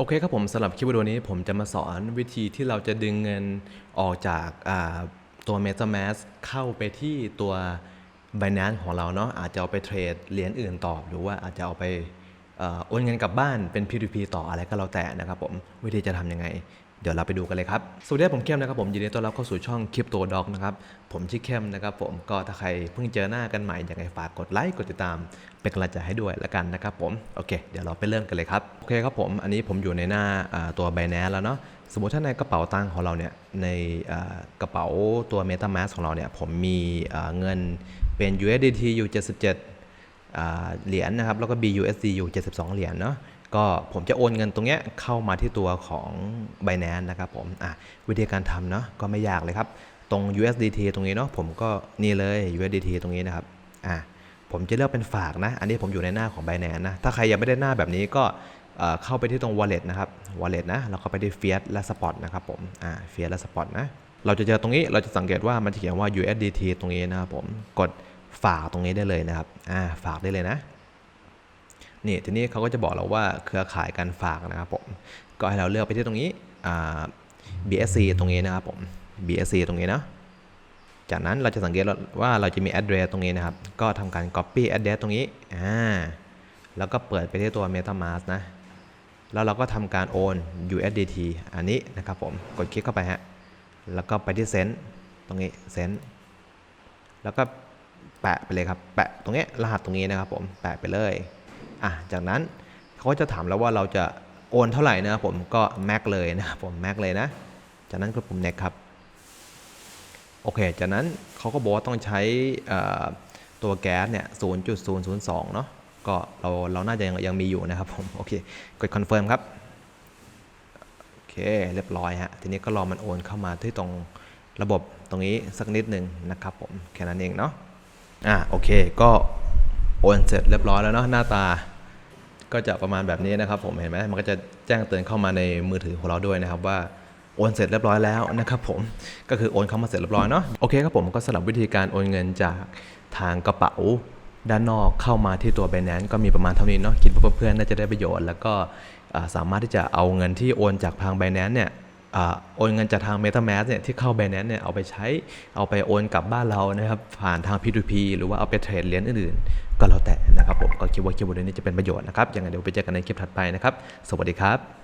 โอเคครับผมสำหรับคลิปวิดีโอนี้ผมจะมาสอนวิธีที่เราจะดึงเงินออกจากาตัว MetaMask เข้าไปที่ตัว Binance ของเราเนาะอาจจะเอาไปเทรดเหรียญอื่นต่อหรือว่าอาจจะเอาไปเอ่อโอนเงินกลับบ้านเป็น P2P ต่ออะไรก็แล้วแต่นะครับผมวิธีจะทำยังไง เดี๋ยวเราไปดูกันเลยครับ สวัสดีผมเข้มนะครับผมยินดีต้อนรับเข้าสู่ช่อง Crypto Dog นะครับ ผมชื่อเข้มนะครับผมก็ถ้าใครเพิ่งเจอหน้ากันใหม่ยังไงฝากกดไลค์กดติดตาม เป็นกำลังใจให้ด้วยละกันนะครับผมโอเค เดี๋ยวเราไปเริ่มกันเลยครับโอเคครับผมอันนี้ผมอยู่ในหน้าตัว Binance แล้วเนาะสมมติถ้าในกระเป๋าตังค์ของเราเนี่ยในกระเป๋าตัว MetaMask ของเราเนี่ยผมมีเงินเป็น USDT อยู่77เหรียญนะครับแล้วก็ BUSD อยู่ 72 เหรียญเนาะ ก็ผมจะโอนเงินตรงเนี้ยเข้ามาที่ตัวของ Binance นะครับผมอะวิธีการทำเนาะก็ไม่ยากเลยครับ ตรง USDT ตรงนี้เนาะผมก็นี่เลย USDT ตรงนี้นะครับอะผมจะเลือกเป็นฝากนะ อันนี้ผมอยู่ในหน้าของ Binance นะ ถ้าใครยังไม่ได้หน้าแบบนี้ก็เข้าไปที่ตรง Wallet นะครับ Wallet นะแล้วก็ไปที่ Fiat และ Spot นะครับผมอ่า Fiat และ Spot นะ เราจะเจอตรงนี้เราจะสังเกตว่ามันจะเขียนว่า USDT ตรงนี้นะครับผมกดฝากตรงนี้ได้เลยนะครับอ่าฝากได้เลยนะ นี่ทีนี้เขาก็จะบอกเราว่าเครือข่ายการฝากนะครับผมก็ให้เราเลือกไปที่ตรงนี้อ่า BSC ตรงนี้นะครับผม BSC ตรงนี้นะจากนั้นเราจะสังเกตว่าเราจะมี address ตรงนี้นะครับ ก็ทำการ copy address ตรงนี้อ่าแล้วก็เปิดไปที่ตัว MetaMask นะ แล้วเราก็ทำการโอน USDT อันนี้นะครับผม กดคลิกเข้าไปฮะ แล้วก็ไปที่เซนตรงนี้เซนแล้วก็แปะไปเลยครับ แปะตรงนี้รหัสตรงนี้นะครับผม แปะไปเลย อะจากนั้นเขาก็จะถามแล้วว่าเราจะโอนเท่าไหร่นะผมก็แม็กเลยนะผมแม็กเลยนะ จากนั้นก็ปุ่ม next ครับโอเค จากนั้นเขาก็บอกว่าต้องใช้ตัวแก๊สเนี่ย 0.002 เนาะก็เราเราน่าจะยังยังมีอยู่นะครับผม โอเค กดคอนเฟิร์มครับ โอเค เรียบร้อยฮะ ทีนี้ก็รอมันโอนเข้ามาที่ตรงระบบตรงนี้สักนิดหนึ่งนะครับผม แค่นั้นเองเนาะ อะโอเค ก็โอนเสร็จเรียบร้อยแล้วเนาะหน้าตา ก็จะประมาณแบบนี้นะครับ ผมเห็นไหมมันก็จะแจ้งเตือนเข้ามาในมือถือของเราด้วยนะครับว่าโอนเสร็จเรียบร้อยแล้วนะครับผมก็คือโอนเข้ามาเสร็จเรียบร้อยเนาะโอเคครับผมก็สำหรับวิธีการโอนเงินจากทางกระเป๋าด้านนอกเข้ามาที่ตัว Binance ก็มีประมาณเท่านี้เนาะคิดว่าเพื่อนๆน่าจะได้ประโยชน์ แล้วก็สามารถที่จะเอาเงินที่โอนจากทาง Binance เนี่ยโอนเงินจากทาง MetaMask เนี่ยที่เข้า Binance เนี่ยเอาไปใช้เอาไปโอนกลับบ้านเรานะครับผ่านทาง P2P หรือว่าเอาไปเทรดเหรียญอื่นๆ ก็แล้วแต่ ก็คิดว่าคลิปวันนี้จะเป็นประโยชน์นะครับยังไงเดี๋ยวไปเจอกันในคลิปถัดไปนะครับ สวัสดีครับ